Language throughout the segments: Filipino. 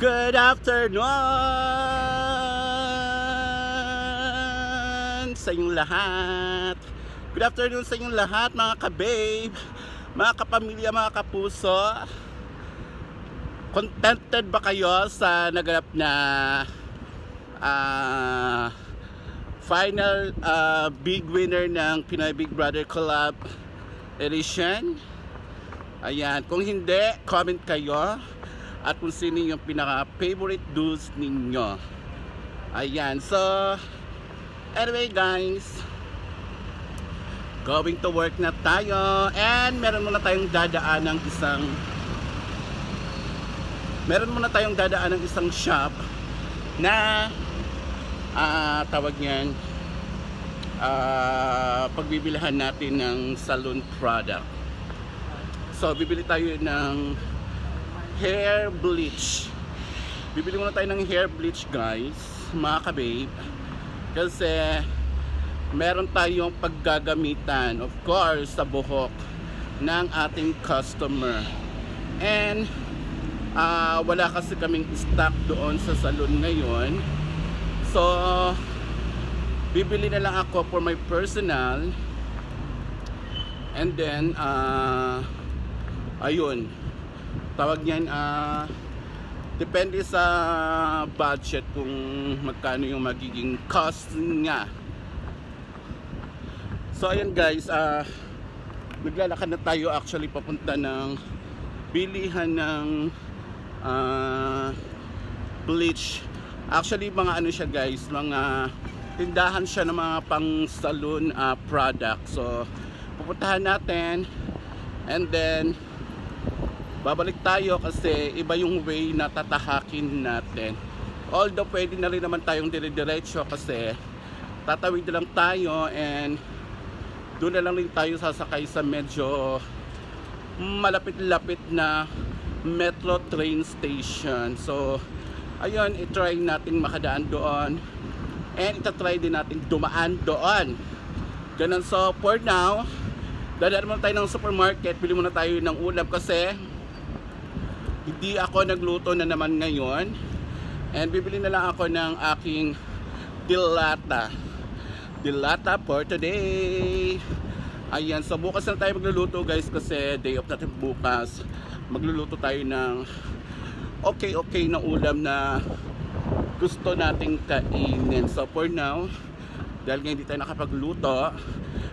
Good afternoon sa inyong lahat. Good afternoon sa inyong lahat mga ka-babe, mga kapamilya, mga kapuso. Contented ba kayo sa naganap na ah, final ah, big winner ng Pinoy Big Brother Collab Edition? Ayan, kung hindi, comment kayo at kung sino yung pinaka-favorite dudes ninyo. Ayan, so anyway guys, going to work na tayo and meron muna tayong dadaan ng isang meron muna tayong dadaan ng isang shop na ah tawag niyan ah pagbibilihan natin ng salon product. So, bibili tayo ng hair bleach. Bibili muna tayo ng hair bleach, guys, mga ka-babe. Kasi meron tayong paggagamitan, of course, sa buhok ng ating customer. And ah, wala kasi kaming stock doon sa salon ngayon. So, bibili na lang ako for my personal. And then, ah, ayun, tawag niyan, ah, depende sa budget kung magkano yung magiging cost niya. So ayun guys, ah naglalakad na tayo actually papunta ng bilihan ng ah, bleach. Actually mga ano siya guys, mga tindahan siya ng mga pang salon ah, product. So pupuntahan natin and then babalik tayo kasi iba yung way na tatahakin natin. Although pwede na rin naman tayong dire-diretso kasi tatawid lang tayo and doon na lang rin tayo sasakay sa medyo malapit-lapit na metro train station. So, ayun, itry natin makadaan doon and itatry din natin dumaan doon. Ganun, so for now, dadaan muna tayo ng supermarket, bili muna tayo ng ulam kasi hindi ako nagluto na naman ngayon. And bibili na lang ako ng aking dilata. Dilata for today. Ayan so bukas na tayo magluluto guys kasi day off natin bukas. Magluluto tayo ng okay okay na ulam na gusto nating kainin. So for now dahil nga hindi tayo nakapagluto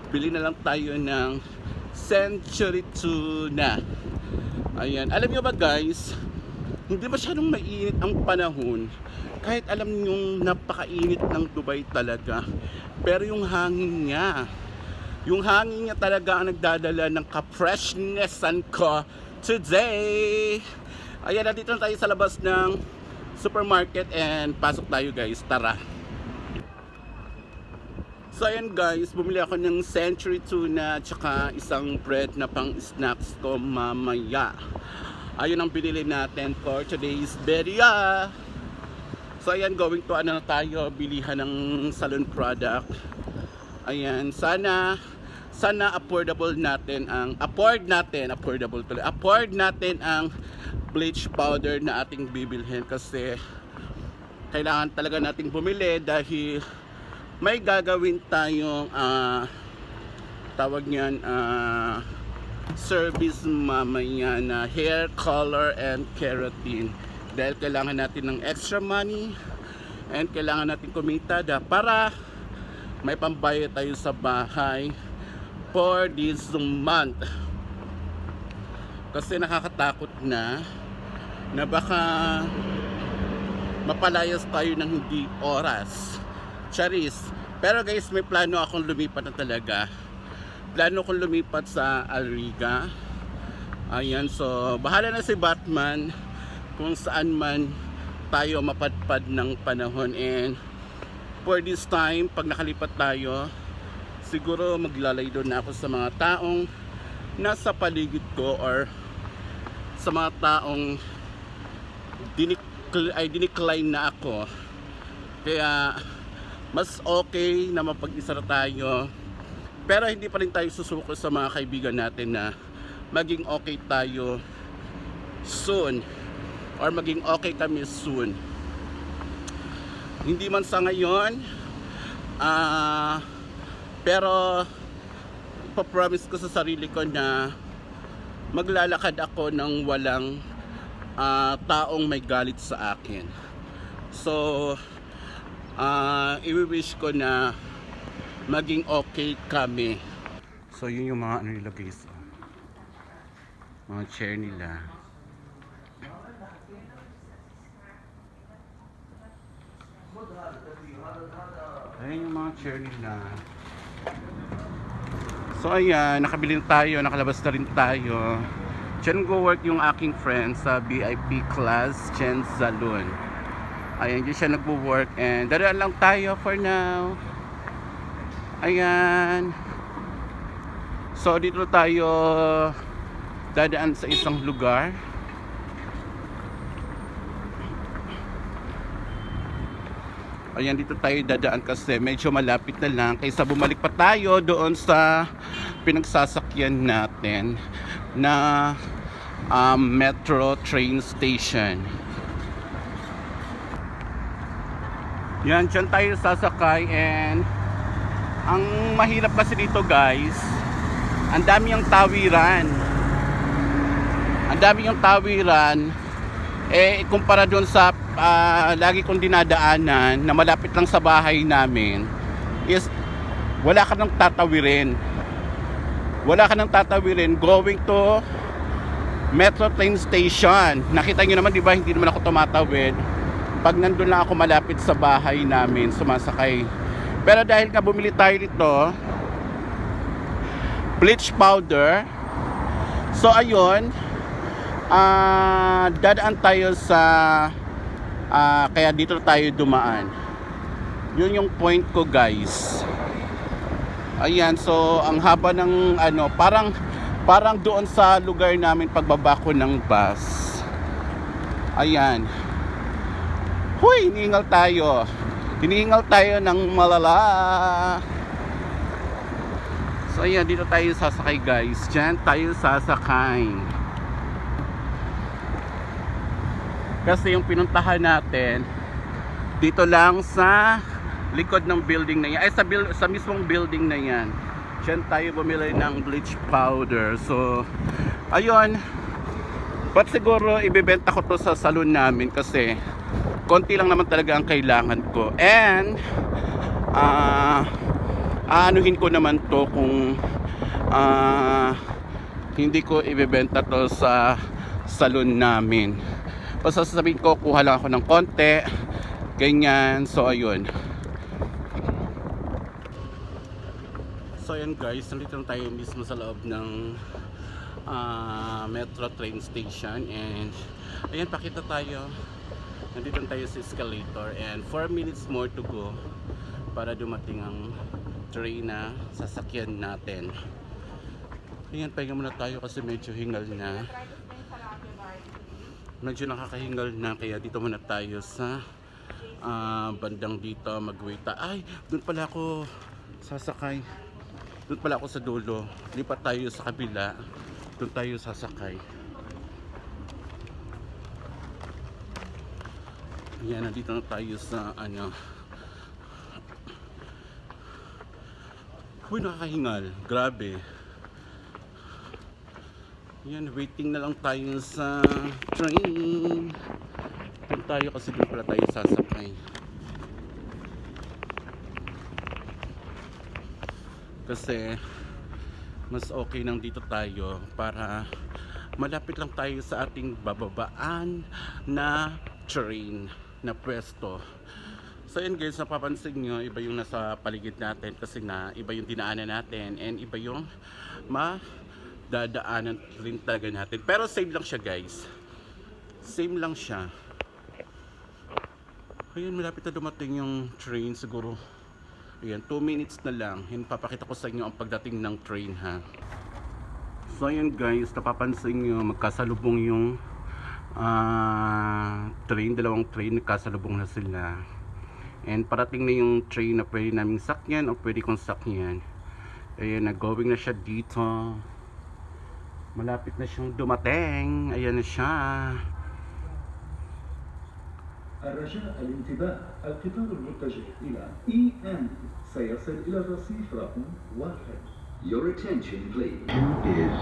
bili na lang tayo ng century tuna Ayan. Alam nyo ba guys, hindi masyadong mainit ang panahon. Kahit alam nyo napakainit ng Dubai talaga. Pero yung hangin niya, yung hangin niya talaga ang nagdadala ng ka-freshnessan ko today. Ayan, nandito na tayo sa labas ng supermarket and pasok tayo guys. Tara. So ayan guys, bumili ako ng century tuna tsaka isang bread na pang snacks ko mamaya. Ayun ang binili natin for today's video. So ayan, going to ano tayo, bilihan ng salon product. Ayan, sana sana affordable natin ang afford natin, affordable tuloy. Afford natin ang bleach powder na ating bibilhin kasi kailangan talaga nating bumili dahil may gagawin tayong ah, tawag niyan ah, service mamaya na hair color and keratin. Dahil kailangan natin ng extra money and kailangan natin kumita para may pambayad tayo sa bahay for this month. Kasi nakakatakot na na baka mapalayas tayo ng hindi oras Charis. Pero guys, may plano akong lumipat na talaga. Plano kong lumipat sa Alriga. Ayan, so bahala na si Batman kung saan man tayo mapadpad ng panahon and for this time, pag nakalipat tayo, siguro maglalay doon ako sa mga taong nasa paligid ko or sa mga taong dinik- ay dinicline na ako. Kaya mas okay na mapag-isa na tayo. Pero hindi pa rin tayo susuko sa mga kaibigan natin na maging okay tayo soon. or maging okay kami soon. Hindi man sa ngayon, ah, pero ipapromise ko sa sarili ko na maglalakad ako ng walang ah, taong may galit sa akin. So, ah, i-wish ko na maging okay kami. So, yun yung mga ano nila guys. Mga chair nila. Ayan yung mga chair nila. So ayan, nakabili na tayo, nakalabas na rin tayo. Diyan go work yung aking friend sa VIP class, Chen Zalun. Ayan, dyan siya nagwo-work and daraan lang tayo for now. Ayan. So dito tayo dadaan sa isang lugar. Ayan, dito tayo dadaan kasi medyo malapit na lang kaysa bumalik pa tayo doon sa pinagsasakyan natin na um, metro train station. Yan, dyan tayo sasakay and ang mahirap kasi dito guys, ang dami yung tawiran. Ang dami yung tawiran. Eh kumpara doon sa ah, lagi kong dinadaanan na malapit lang sa bahay namin is wala ka nang tatawirin. Wala ka nang tatawirin going to metro train station. Nakita nyo naman di ba? Hindi naman ako tumatawid pag nandun lang ako malapit sa bahay namin sumasakay. Pero dahil nga bumili tayo nito bleach powder so ayun ah dadaan tayo sa ah, kaya dito tayo dumaan. Yun yung point ko guys. Ayan so ang haba ng ano parang parang doon sa lugar namin pagbaba ko ng bus. Ayan huy hinihingal tayo hinihingal tayo ng malala so ayan dito tayo sasakay guys dyan tayo sasakay Kasi yung pinuntahan natin dito lang sa likod ng building na yan. Ay sa, buil- sa mismong building na yan. Diyan tayo bumili ng bleach powder. So, ayun. But siguro ibebenta ko to sa salon namin kasi konti lang naman talaga ang kailangan ko. And ah aanuhin ko naman to kung ah hindi ko ibebenta to sa salon namin. Basta sasabihin ko, kuha lang ako ng konti. Ganyan. So, ayun. So, ayun guys. Nandito na tayo mismo sa loob ng ah, metro train station. And, ayun, pakita tayo. Nandito na tayo sa escalator. And, 4 minutes more to go para dumating ang train na sasakyan natin. Ayan, pahinga muna tayo kasi medyo hingal na. Medyo nakakahingal na kaya dito muna tayo sa ah, bandang dito mag-wait ta- ay doon pala ako sasakay. Doon pala ako sa dulo. Lipat tayo sa kabila. Doon tayo sasakay yan nandito na tayo sa ano Uy, nakakahingal. Grabe. Yan, waiting na lang tayo sa train. Doon tayo kasi doon pala tayo sasakay. Kasi mas okay nang dito tayo para malapit lang tayo sa ating bababaan na train na pwesto. So yun guys, napapansin nyo, iba yung nasa paligid natin kasi na iba yung dinaanan natin and iba yung ma dadaanan rin talaga natin. Pero same lang siya guys. Same lang siya. Ayun, malapit na dumating yung train siguro. Ayan, 2 minutes na lang. Yun, papakita ko sa inyo ang pagdating ng train ha. So ayun guys, napapansin nyo, magkasalubong yung ah, train, dalawang train, nagkasalubong na sila. And parating na yung train na pwede naming sakyan o pwede kong sakyan. Ayan, nag-going na siya dito. Malapit na siyang dumating. Ayan na siya. الرجاء الانتباه القطار المتجه إلى إي إن سيصل إلى الرصيف رقم واحد Your attention, please. Is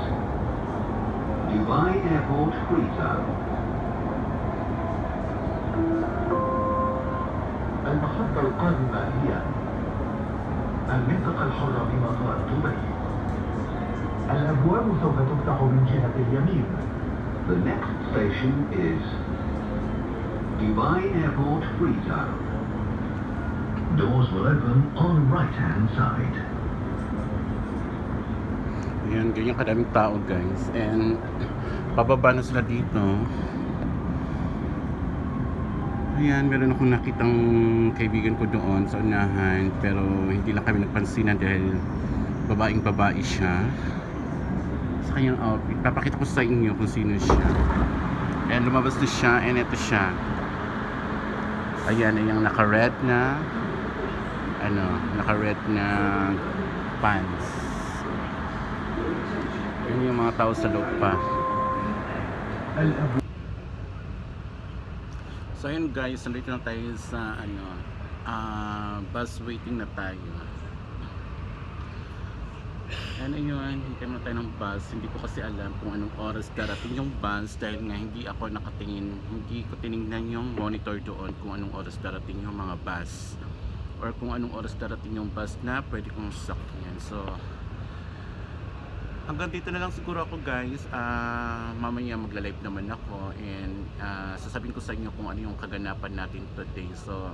Dubai Airport Free Zone. القادمة هي المنطقة الحرة بمطار دبي الأبواب سوف تفتح من جهة اليمين The next station is Dubai Airport Free Zone. Doors will open on right hand side Ayan, ganyan kadaming tao guys. And pababa na sila dito. Ayan, meron akong nakitang kaibigan ko doon sa unahan. Pero hindi lang kami nagpansinan dahil babaeng babae siya. Sa kanyang outfit. Papakita ko sa inyo kung sino siya. And lumabas na siya and ito siya. Ayan, yung naka-red na ano, naka-red na pants. Yun yung mga tao sa loob pa. So ayun guys, nandito na tayo sa ano, uh, bus waiting na tayo. And ayun, hintay muna tayo ng bus. Hindi ko kasi alam kung anong oras darating yung bus dahil nga hindi ako nakatingin, hindi ko tiningnan yung monitor doon kung anong oras darating yung mga bus or kung anong oras darating yung bus na pwede kong sakyan. So, hanggang dito na lang siguro ako guys. Ah, mamaya magla-live naman ako and ah, sasabihin ko sa inyo kung ano yung kaganapan natin today. So